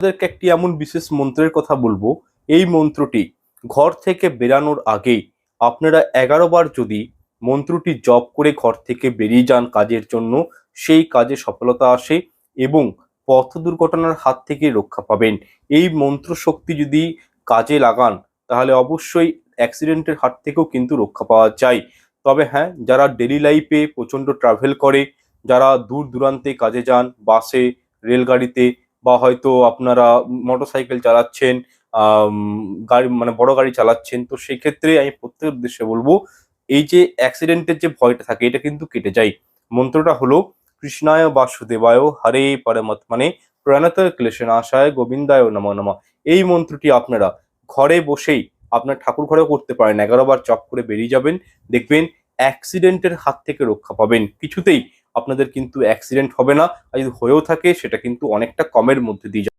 আপনাদেরকে একটি এমন বিশেষ মন্ত্রের কথা বলব। এই মন্ত্রটি ঘর থেকে বেরানোর আগে আপনারা এগারো বার যদি মন্ত্রটি জপ করে ঘর থেকে বেরিয়ে যান কাজের জন্য, সেই কাজে সফলতা আসে এবং পথ দুর্ঘটনার হাত থেকে রক্ষা পাবেন। এই মন্ত্র শক্তি যদি কাজে লাগান, তাহলে অবশ্যই অ্যাক্সিডেন্টের হাত থেকেও কিন্তু রক্ষা পাওয়া যায়। তবে হ্যাঁ যারা ডেলি লাইফে প্রচণ্ড ট্রাভেল করে, যারা দূর দূরান্তে কাজে যান, বাসে, রেলগাড়িতে বা হয়তো আপনারা মোটরসাইকেল চালাচ্ছেন গাড়ি মানে বড় গাড়ি চালাচ্ছেন, তো সেক্ষেত্রে আমি প্রত্যেকের উদ্দেশ্যে বলব, এই যে অ্যাক্সিডেন্টের যে ভয়টা থাকে, এটা কিন্তু কেটে যায়। মন্ত্রটা হলো, কৃষ্ণায় বাসুদেবায় হরে পরমাত্মানে প্রণত ক্লেশনাশায় গোবিন্দায় নম নম। এই মন্ত্রটি আপনারা ঘরে বসেই, আপনার ঠাকুর ঘরেও করতে পারেন। এগারো বার চপ করে বেরিয়ে যাবেন, দেখবেন অ্যাক্সিডেন্টের হাত থেকে রক্ষা পাবেন। কিছুতেই আপনাদের কিন্তু অ্যাক্সিডেন্ট হবে না আর যদি হয়েও থাকে, সেটা কিন্তু অনেকটা কমের মধ্যে দিয়ে।